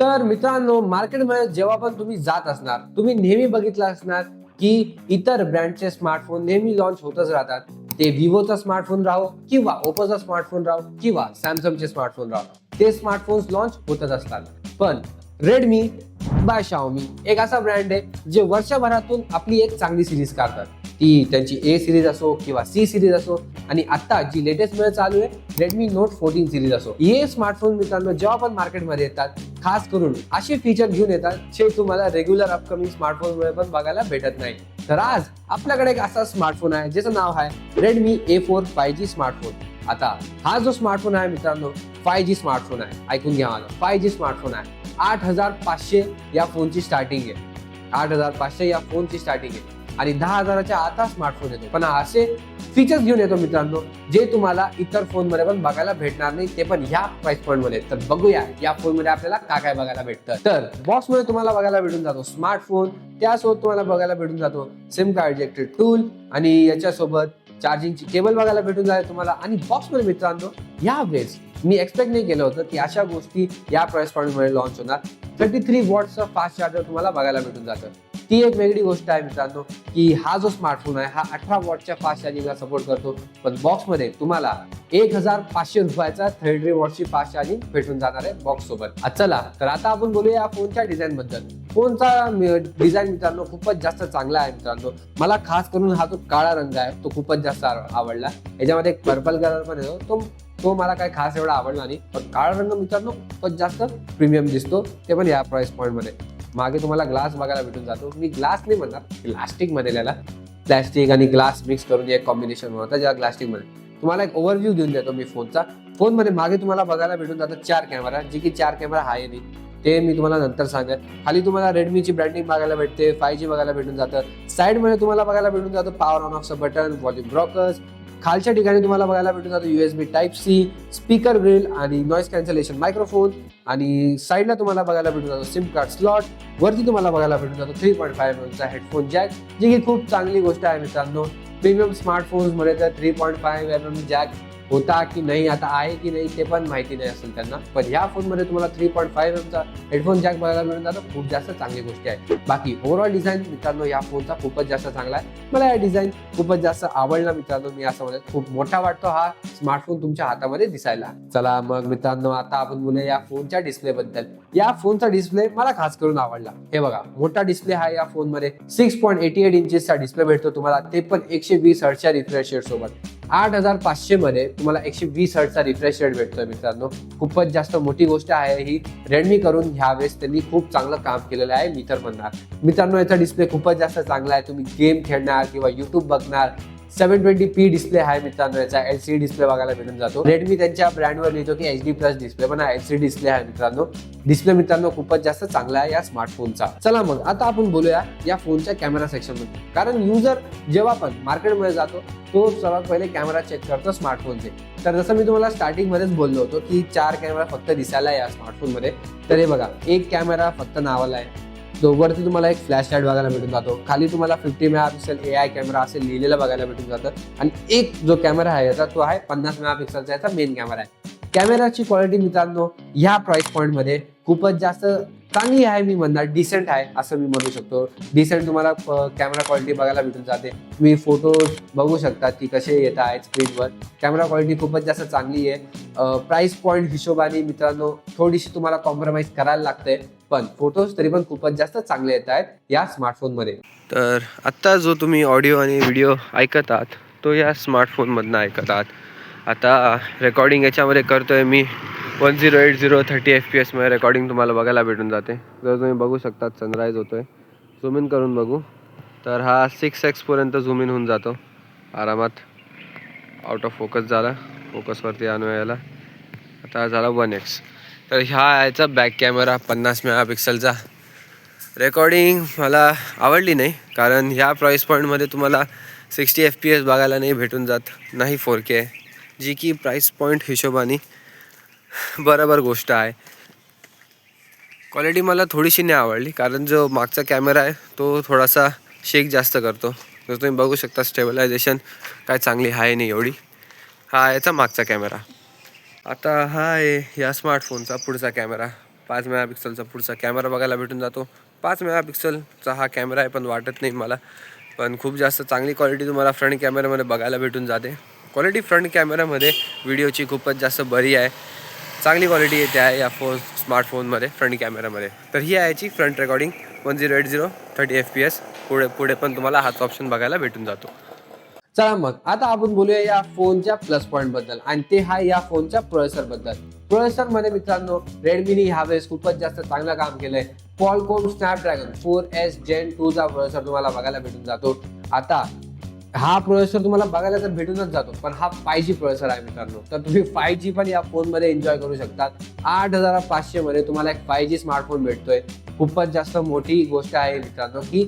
तर मित्रांनो मार्केटमध्ये जेव्हा पण तुम्ही जात असणार तुम्ही नेहमी बघितलं असणार की इतर ब्रँडचे स्मार्टफोन नेहमी लॉन्च होतच राहतात. ते विवोचा स्मार्टफोन राहो किंवा ओप्पोचा स्मार्टफोन राहो किंवा सॅमसंगचे स्मार्टफोन राहो. ते स्मार्टफोन्स लॉन्च होतच असतात. पण रेडमी बाय शाओमी एक असा ब्रँड आहे जे वर्षभरातून आपली एक चांगली सिरीज काढतात. ती त्यांची ए सिरीज असो किंवा सी सिरीज असो. आणि आता जी लेटेस्टमध्ये चालू आहे रेडमी नोट फोर्टीन सिरीज असो. हे स्मार्टफोन मित्रांनो जेव्हा पण मार्केटमध्ये येतात खास करून असे फीचर घेऊन येतात जे तुम्हाला रेग्युलर अपकमिंग स्मार्टफोन मुळे पण बघायला भेटत नाही. तर आज आपल्याकडे एक असा स्मार्टफोन आहे ज्याचं नाव आहे Redmi A four five G smartphone आता हा जो स्मार्टफोन आहे मित्रांनो फाय जी स्मार्टफोन आहे. ऐकून घ्या मला. फाय जी स्मार्टफोन आहे. आठ हजार पाचशे या फोनची स्टार्टिंग आहे. आठ हजार पाचशे या फोनची स्टार्टिंग आहे. आणि दहा हजाराच्या आता स्मार्टफोन येतो. पण असे फीचर्स घेऊन येतो मित्रांनो जे तुम्हाला इतर फोनमध्ये पण बघायला भेटणार नाही ते पण ह्या प्राइस पॉईंटमध्ये तर बघूया या फोनमध्ये आपल्याला काय काय बघायला भेटतं. तर बॉक्समध्ये तुम्हाला बघायला भेटून जातो स्मार्टफोन त्यासोबत तुम्हाला बघायला भेटून जातो सिम कार्ड इजेक्टेड टूल आणि याच्यासोबत चार्जिंगची केबल बघायला भेटून जाते तुम्हाला. आणि बॉक्समध्ये मित्रांनो या वेळेस मी एक्सपेक्ट नाही केलं होतं की अशा गोष्टी या प्राइस पॉईंटमध्ये लॉन्च होणार. थर्टी थ्री वॉटचं फास्ट चार्जर तुम्हाला बघायला भेटून जातं. ती एक वेगळी गोष्ट आहे मित्रांनो की हा जो स्मार्टफोन आहे हा अठरा वॉटच्या फास्ट चार्जिंगला सपोर्ट करतो. पण बॉक्समध्ये तुम्हाला एक हजार पाचशे रुपयाचा थर्टी वॉटची फास्ट चार्जिंग भेटून जाणार आहे बॉक्स सोबत. चला तर आता आपण बोलूया या फोनच्या डिझाईन बद्दल. फोनचा डिझाईन मित्रांनो खूपच जास्त चांगला आहे मित्रांनो. मला खास करून हा जो काळा रंग आहे तो खूपच जास्त आवडला. याच्यामध्ये एक पर्पल कलर पण येतो. तो तो मला काही खास एवढा आवडला नाही. पण काळा रंग मित्रांनो खूपच जास्त प्रीमियम दिसतो. ते पण या प्राइस पॉईंटमध्ये. मागे तुम्हाला ग्लास बघायला भेटून जातो. मी ग्लास नाही म्हणणार प्लास्टिकमध्ये याला प्लॅस्टिक आणि ग्लास मिक्स करून एक कॉम्बिनेशन होतं ज्या प्लास्टिकमध्ये तुम्हाला एक ओव्हरव्ह्यू देऊन देतो मी फोनचा फोनमध्ये मागे तुम्हाला बघायला भेटून जातात चार कॅमेरा जे की चार कॅमेरा आहे नाही. ते मी तुम्हाला नंतर सांगेन. खाली तुम्हाला रेडमीची ब्रँडिंग बघायला भेटते फाय जी बघायला भेटून जातं. साईडमध्ये तुम्हाला बघायला भेटून जातं पॉवर ऑन ऑफचं बटन व्हॉल्यूम ब्रॉकर्स खालच्या ठिकाणी तुम्हाला बघायला भेटून जातं USB type C speaker grill आणि नॉईस कॅन्सलेशन मायक्रोफोन आणि साईडला तुम्हाला बघायला भेटून जातो सिम कार्ड स्लॉट वरती तुम्हाला बघायला भेटून जातो थ्री पॉईंट फायव्ह एमचा हेडफोन जॅक जी की खूप चांगली गोष्ट आहे मित्रांनो. प्रीमियम स्मार्टफोन्समध्ये तर three point five M jack होता की नाही आता आहे की नाही ते पण माहिती नाही असेल त्यांना. पण ह्या फोनमध्ये तुम्हाला थ्री पॉईंट फाईव्ह एमचा हेडफोन जॅक बघायला मिळून जातो. खूप जास्त चांगली गोष्टी आहे. बाकी ओव्हरऑल डिझाईन मित्रांनो या फोनचा खूपच जास्त चांगला आहे. मला या डिझाईन खूपच जास्त आवडला मित्रांनो मी असं म्हणत खूप मोठा वाटतो हा स्मार्टफोन तुमच्या हातामध्ये दिसायला. चला मग मित्रांनो आता आपण बोलूया या फोनच्या डिस्प्ले बद्दल. या फोनचा डिस्प्ले मला खास करून आवडला. हे बघा मोठा डिस्प्ले हा या फोनमध्ये सिक्स पॉईंट एटी एट इंचेसचा डिस्प्ले भेटतो तुम्हाला. ते पण एकशे वीस हर्टच्या रिफ्रेश रेट सोबत. आठ हजार पाचशे मध्ये तुम्हाला एकशे वीस हर्टचा रिफ्रेश रेट भेटतोय मित्रांनो. खूपच जास्त मोठी गोष्ट आहे ही. रेडमी करून ह्यावेळेस त्यांनी खूप चांगलं काम केलेलं आहे मी तर म्हणणार. मित्रांनो याचा डिस्प्ले खूपच जास्त चांगला आहे. तुम्ही गेम खेळणार किंवा युट्यूब बघणार सेव्हन ट्वेंटी पी डिस्प्ले आहे मित्रांनो याचा एल सी डिस्प्ले बघायला भेटून जातो. रेडमी त्यांच्या ब्रँडवर लिहितो की एच डी प्लस डिस्प्ले पण एल सी डिस्प्ले आहे मित्रांनो. डिस्प्ले मित्रांनो खूपच जास्त चांगला आहे या स्मार्टफोनचा चला मग आता आपण बोलूया या फोनच्या कॅमेरा सेक्शनमध्ये. कारण युजर जेव्हा पण मार्केटमध्ये जातो तो सर्वात पहिले कॅमेरा चेक करतो स्मार्टफोनचे तर जसं मी तुम्हाला स्टार्टिंग मध्येच बोललो होतो की चार कॅमेरा फक्त दिसायला आहे या स्मार्टफोनमध्ये. तर हे बघा एक कॅमेरा फक्त नावाला आहे. तो वरती तुम्हाला एक फ्लॅश लाइट बघायला भेटून जातो. खाली तुम्हाला fifty mega pixel A I camera असेल लिहिलेलं बघायला भेटून जातं. आणि एक जो कॅमेरा आहे याचा तो आहे पन्नास मेगा पिक्सलचा याचा मेन कॅमेरा आहे. कॅमेराची क्वालिटी मित्रांनो ह्या प्राईस पॉईंटमध्ये खूपच जास्त चांगली आहे मी म्हणणार डिसेंट आहे असं मी म्हणू शकतो. डिसेंट तुम्हाला कॅमेरा क्वालिटी बघायला भेटून जाते. तुम्ही फोटो बघू शकता की कसे येत आहेत स्क्रीनवर कॅमेरा क्वालिटी खूपच जास्त चांगली आहे. प्राईस पॉईंट हिशोबाने मित्रांनो थोडीशी तुम्हाला कॉम्प्रोमाइज करायला लागते. पण फोटोज तरी पण खूपच जास्त चांगले येत आहेत या स्मार्टफोनमध्ये तर आत्ता जो तुम्ही ऑडिओ आणि व्हिडिओ ऐकत आहात तो या स्मार्टफोनमधनं ऐकत आहात. आता रेकॉर्डिंग याच्यामध्ये करतोय मी. One zero eight zero thirty F P एसमध्ये रेकॉर्डिंग तुम्हाला बघायला भेटून जाते. जर तुम्ही बघू शकतात सनराईज होतो आहे झूम इन करून बघू. तर हा सिक्स एक्सपर्यंत झूम इन होऊन जातो. आरामात आउट ऑफ फोकस झाला. फोकसवरती आणू आता झाला वन एक्स तर ह्या याचा बॅक कॅमेरा पन्नास मेगापिक्सलचा रेकॉर्डिंग मला आवडली नाही कारण ह्या प्राईस पॉईंटमध्ये तुम्हाला सिक्स्टी एफ पी एस बघायला नाही भेटून जात. नाही फोर के जी की प्राईस पॉईंट हिशोबाने बरोबर गोष्ट आहे. क्वालिटी मला थोडीशी नाही आवडली कारण जो मागचा कॅमेरा आहे तो थोडासा शेक जास्त करतो. जर तुम्ही बघू शकता स्टेबलायझेशन काय चांगली आहे नाही एवढी. हा याचा मागचा कॅमेरा आता हा आहे या स्मार्टफोनचा पुढचा कॅमेरा पाच मेगापिक्सलचा पुढचा कॅमेरा बघायला भेटून जातो. पाच मेगापिक्सलचा हा कॅमेरा आहे पण वाटत नाही मला. पण खूप जास्त चांगली क्वालिटी तुम्हाला फ्रंट कॅमेऱ्यामध्ये बघायला भेटून जाते. क्वालिटी फ्रंट कॅमेऱ्यामध्ये व्हिडिओची खूपच जास्त बरी आहे. चांगली क्वालिटी येते आहे या फोन स्मार्टफोनमध्ये फ्रंट कॅमेरामध्ये तर ही आहे याची front recording one zero eight zero thirty F P S पुढे पुढे पण तुम्हाला हाच ऑप्शन बघायला भेटून जातो. चला मग आता आपण बोलूया या फोनच्या प्लस पॉईंटबद्दल. आणि ते हा या फोनच्या प्रोसेसरबद्दल. प्रोसेसरमध्ये मित्रांनो रेडमीने ह्यावेळेस खूपच जास्त चांगलं काम केलंय. Qualcomm Snapdragon four S gen two चा प्रोसेसर तुम्हाला बघायला भेटून जातो. आता हा प्रोसेसर तुम्हाला बघायला तर भेटूनच जातो पण हा फाय जी प्रोसेसर आहे मित्रांनो. तर तुम्ही फाय जी पण या फोनमध्ये एन्जॉय करू शकतात आठ हजार पाचशे मध्ये तुम्हाला एक फाय जी स्मार्टफोन भेटतोय. खूपच जास्त मोठी गोष्ट आहे मित्रांनो की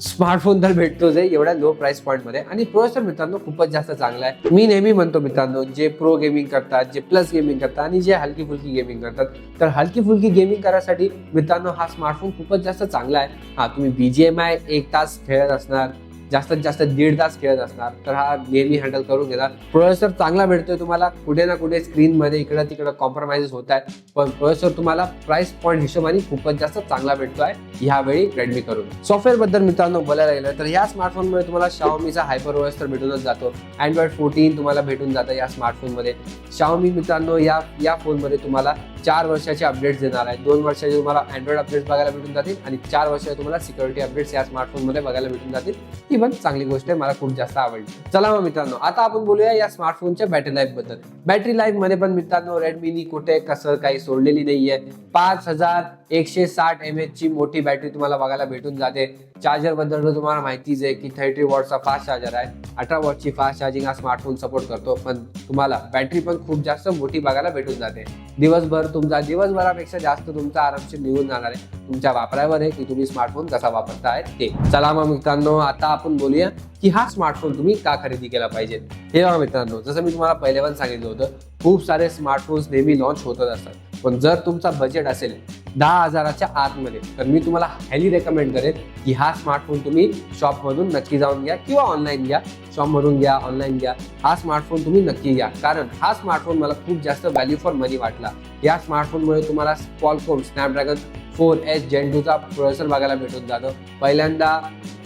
स्मार्टफोन तर भेटतोच आहे एवढ्या लो प्राइस पॉईंटमध्ये. आणि प्रोसेसर मित्रांनो खूपच जास्त चांगला आहे. मी नेहमी म्हणतो मित्रांनो जे प्रो गेमिंग करतात जे प्लस गेमिंग करतात आणि जे हलकी फुलकी गेमिंग करतात तर हलकी फुलकी गेमिंग करायसाठी मित्रांनो हा स्मार्टफोन खूपच जास्त चांगला आहे. हा तुम्ही बीजीएमआय एक तास खेळत असणार. जास्तीत जास्त दीड तास खेळत असणार तर हा गेमही हँडल करून घेणार. प्रोसेसर चांगला भेटतोय तुम्हाला कुठे ना कुठे स्क्रीन मध्ये इकडं तिकडं कॉम्प्रोमाइजेस होत आहे पण प्रोसेसर तुम्हाला प्राइस पॉईंट हिशोबाने खूपच जास्त चांगला भेटतोय ह्यावेळी रेडमी करून. सॉफ्टवेअरबद्दल मित्रांनो बोलायला गेलं तर या स्मार्टफोनमध्ये तुम्हाला शाओमीचा हायपर ओएस तर भेटूनच जातो. अँड्रॉइड फोर्टीन तुम्हाला भेटून जातं या स्मार्टफोनमध्ये शाओमी मित्रांनो या या फोनमध्ये तुम्हाला चार वर्षाचे अपडेट्स देणार आहे. दोन वर्षाचे तुम्हाला अँड्रॉइड अपडेट्स बघायला भेटून जातील आणि चार वर्षाचे तुम्हाला सिक्युरिटी अपडेट्स या स्मार्टफोनमध्ये बघायला भेटून जातील. ही पण चांगली गोष्ट आहे मला खूप जास्त आवडली. चला मग मित्रांनो आता आपण बोलूया या स्मार्टफोनच्या बॅटरी लाईफबद्दल. बॅटरी लाईफमध्ये पण मित्रांनो रेडमीनी कुठे कसं काही सोडलेली नाहीये. पाच हजार एकशे साठ एम एच ची मोठी बॅटरी तुम्हाला बघायला भेटून जाते. चार्जरबद्दल तुम्हाला माहितीच आहे की थर्टी वॉटचा फास्ट चार्जर आहे. अठरा वॉटची फास्ट चार्जिंग हा स्मार्टफोन सपोर्ट करतो. पण तुम्हाला बॅटरी पण खूप जास्त मोठी बघायला भेटून जाते. दिवसभर तुमचा दिवसभरापेक्षा जास्त तुमचा आरामशीर निघून जाणार आहे. तुमच्या वापरावर आहे की तुम्ही स्मार्टफोन कसा वापरताय ते. चला मग मित्रांनो आता आपण बोलूया की हा स्मार्टफोन तुम्ही का खरेदी केला पाहिजे. हे बघा मित्रांनो जसं मी तुम्हाला पहिले पण सांगितलं होतं खूप सारे स्मार्टफोन्स नेहमी लॉन्च होतच असतात. पण जर तुमचा बजेट असेल दहा हजाराच्या आतमध्ये तर मी तुम्हाला हायली रेकमेंड करेन की हा स्मार्टफोन तुम्ही शॉपमधून नक्की जाऊन घ्या किंवा ऑनलाईन घ्या. शॉपमधून घ्या ऑनलाईन घ्या. हा स्मार्टफोन तुम्ही नक्की घ्या. कारण हा स्मार्टफोन मला खूप जास्त व्हॅल्यू फॉर मनी वाटला. या स्मार्टफोनमुळे तुम्हाला Qualcomm Snapdragon four S gen टूचा processor बघायला भेटून जातो. पहिल्यांदा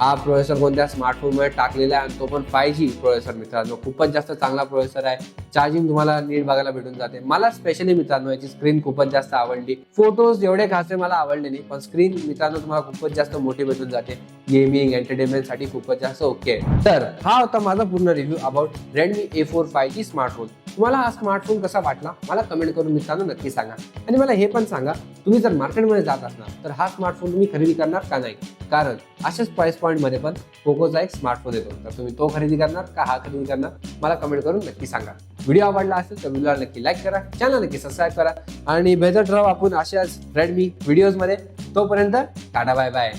हा प्रोसेसर कोणत्या स्मार्टफोनमध्ये टाकलेला आहे आणि तो पण फाय जी प्रोसेसर मित्रांनो. खूपच जास्त चांगला प्रोसेसर आहे. चार्जिंग तुम्हाला नीट बघायला भेटून जाते. मला स्पेशली मित्रांनो याची स्क्रीन खूपच जास्त आवडली. फोटोज एवढे खासे मला आवडले नाही पण स्क्रीन मित्रांनो तुम्हाला खूपच जास्त मोठी भेटून जाते. गेमिंग एंटरटेनमेंटसाठी खूपच जास्त ओके तर हा होता माझा पूर्ण review about Redmi A four five G smartphone तुम्हाला हा स्मार्टफोन कसा वाटला मला कमेंट करून मित्रांनो नक्की सांगा. आणि मला हे पण सांगा तुम्ही जर मार्केटमध्ये जात असणार तर हा स्मार्टफोन तुम्ही खरेदी करणार का नाही? कारण अशाच प्राइस पॉईंटमध्ये पण पोकोचा एक स्मार्टफोन येतो. तर तुम्ही तो खरेदी करणार का हा खरेदी करणार मला कमेंट करून नक्की सांगा. व्हिडिओ आवडला असेल तर व्हिडिओला नक्की लाईक करा चॅनल नक्की सबस्क्राईब करा. आणि भेटत राहू आपण अशाच रेडमी व्हिडिओजमध्ये तोपर्यंत टाटा बाय बाय